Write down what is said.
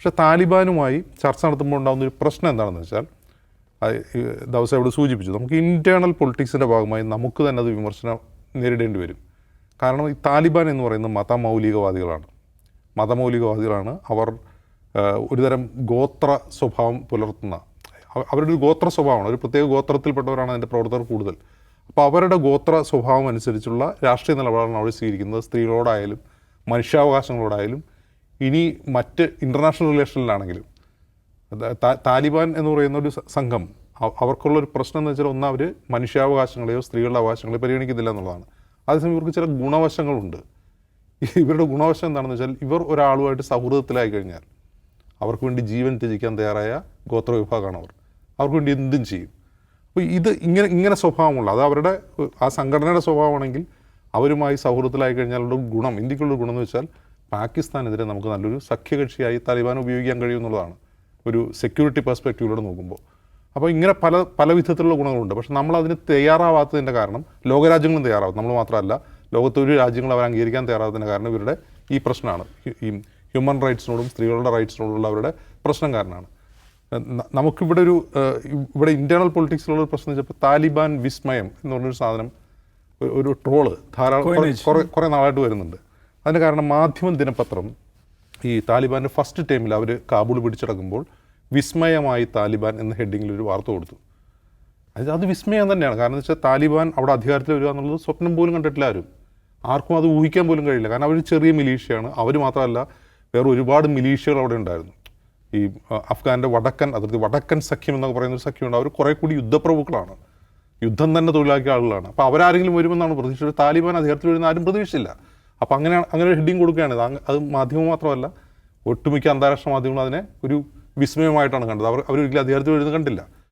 പക്ഷേ താലിബാനുമായി ചർച്ച നടത്തുമ്പോൾ ഉണ്ടാകുന്ന ഒരു പ്രശ്നം എന്താണെന്ന് വെച്ചാൽ ദിവസം ഇവിടെ സൂചിപ്പിച്ചു. നമുക്ക് ഇന്റേർണൽ പൊളിറ്റിക്സിന്റെ ഭാഗമായി നമുക്ക് തന്നെ അത് വിമർശനം നേരിടേണ്ടി വരും. കാരണം ഈ താലിബാൻ എന്ന് പറയുന്നത് മതമൗലികവാദികളാണ്. മതമൗലികവാദികളാണ് അവർ ഒരുതരം ഗോത്ര സ്വഭാവം പുലർത്തുന്ന. അവരുടെ ഒരു ഗോത്ര സ്വഭാവമാണ്. ഒരു പ്രത്യേക ഗോത്രത്തിൽപ്പെട്ടവരാണ് അതിന്റെ പ്രവർത്തകർ കൂടുതൽ. അപ്പോൾ അവരുടെ ഗോത്ര സ്വഭാവം അനുസരിച്ചുള്ള രാഷ്ട്രീയ നിലപാടാണ് അവർ സ്വീകരിക്കുന്നത്. സ്ത്രീകളോടായാലും മനുഷ്യാവകാശങ്ങളോടായാലും ഇനി മറ്റ് ഇന്റർനാഷണൽ റിലേഷനിലാണെങ്കിലും താലിബാൻ എന്ന് പറയുന്ന ഒരു സംഘം അവ- അവർക്കുള്ള ഒരു പ്രശ്നം എന്ന് വെച്ചാൽ ഒന്ന് അവർ മനുഷ്യാവകാശങ്ങളെയോ സ്ത്രീകളുടെ അവകാശങ്ങളെയോ പരിഗണിക്കുന്നില്ല എന്നുള്ളതാണ്. അതേസമയം ഇവർക്ക് ചില ഗുണവശങ്ങളുണ്ട്. ഇവരുടെ ഗുണവശം എന്താണെന്ന് വെച്ചാൽ ഇവർ ഒരാളുമായിട്ട് സൗഹൃദത്തിലായി കഴിഞ്ഞാൽ അവർക്ക് വേണ്ടി ജീവൻ ത്യജിക്കാൻ തയ്യാറായ ഗോത്ര വിഭാഗമാണ് അവർ. അവർക്ക് വേണ്ടി എന്തും ചെയ്യും. അപ്പോൾ ഇത് ഇങ്ങനെ ഇങ്ങനെ സ്വഭാവമുള്ള അത് അവരുടെ ആ സംഘടനയുടെ സ്വഭാവമാണെങ്കിൽ അവരുമായി സൗഹൃദത്തിലായി കഴിഞ്ഞാലുള്ള ഗുണം ഇന്ത്യക്കുള്ള ഗുണം എന്ന് വെച്ചാൽ പാകിസ്ഥാനെതിരെ നമുക്ക് നല്ലൊരു സഖ്യകക്ഷിയായി താലിബാൻ ഉപയോഗിക്കാൻ കഴിയുമെന്നുള്ളതാണ് ഒരു സെക്യൂരിറ്റി പെർസ്പെക്റ്റീവിലൂടെ നോക്കുമ്പോൾ അപ്പോൾ ഇങ്ങനെ പല പല വിധത്തിലുള്ള ഗുണങ്ങളുണ്ട്. പക്ഷെ നമ്മൾ അതിന് തയ്യാറാവാത്തതിന്റെ കാരണം ലോകരാജ്യങ്ങളും തയ്യാറാവും. നമ്മൾ മാത്രമല്ല ലോകത്തൊരു രാജ്യങ്ങൾ അവർ അംഗീകരിക്കാൻ തയ്യാറാത്തതിന്റെ കാരണം ഇവരുടെ ഈ പ്രശ്നമാണ്. ഈ- ഹ്യൂമൻ റൈറ്റ്സിനോടും സ്ത്രീകളുടെ റൈറ്റ്സിനോടുള്ള അവരുടെ പ്രശ്നം കാരണമാണ്. നമുക്കിവിടെ ഒരു ഇവിടെ ഇന്റേണൽ പൊളിറ്റിക്സിലുള്ള ഒരു പ്രശ്നം വെച്ചപ്പോൾ താലിബാൻ വിസ്മയം എന്ന് പറഞ്ഞൊരു സാധനം ഒരു- ഒരു ട്രോൾ ധാരാളം കുറേ കുറേ നാളായിട്ട് വരുന്നുണ്ട്. അതിന് കാരണം മാധ്യമം ദിനപത്രം ഈ താലിബാന്റെ ഫസ്റ്റ് ടൈമിൽ അവർ കാബൂൾ പിടിച്ചടക്കുമ്പോൾ വിസ്മയമായി താലിബാൻ എന്ന ഹെഡിങ്ങിൽ ഒരു വാർത്ത കൊടുത്തു. അത് അത് വിസ്മയം തന്നെയാണ്. കാരണം എന്ന് വെച്ചാൽ താലിബാൻ അവിടെ അധികാരത്തിൽ വരിക എന്നുള്ളത് സ്വപ്നം പോലും കണ്ടിട്ടില്ല ആരും. ആർക്കും അത് ഊഹിക്കാൻ പോലും കഴിയില്ല. കാരണം അവർ ചെറിയ മിലീഷ്യയാണ്. അവർ മാത്രമല്ല വേറെ ഒരുപാട് മിലീഷ്യകൾ അവിടെ ഉണ്ടായിരുന്നു. ഈ അഫ്ഗാന്റെ വടക്കൻ അതിർത്തി വടക്കൻ സഖ്യം എന്നൊക്കെ പറയുന്ന ഒരു സഖ്യമുണ്ട് അവർ കുറേ കൂടി യുദ്ധപ്രഭുക്കളാണ്. യുദ്ധം തന്നെ തൊഴിലാക്കിയ ആളുകളാണ്. അപ്പോൾ അവരാരെങ്കിലും വരുമെന്നാണ് പ്രതീക്ഷിച്ചത്. താലിബാൻ അധികാരത്തിൽ വരുന്ന ആരും പ്രതീക്ഷിച്ചില്ല. അപ്പോൾ അങ്ങനെ അങ്ങനെ ഒരു ഹെഡിങ് കൊടുക്കുകയാണ്. അത് മാധ്യമം മാത്രമല്ല ഒട്ടുമിക്ക അന്താരാഷ്ട്ര മാധ്യമങ്ങളും അതിനെ ഒരു വിസ്മയമായിട്ടാണ് കണ്ടത്. അവർ അവരൊരിക്കലും അധികാരത്തിൽ വരുന്നത് കണ്ടില്ല.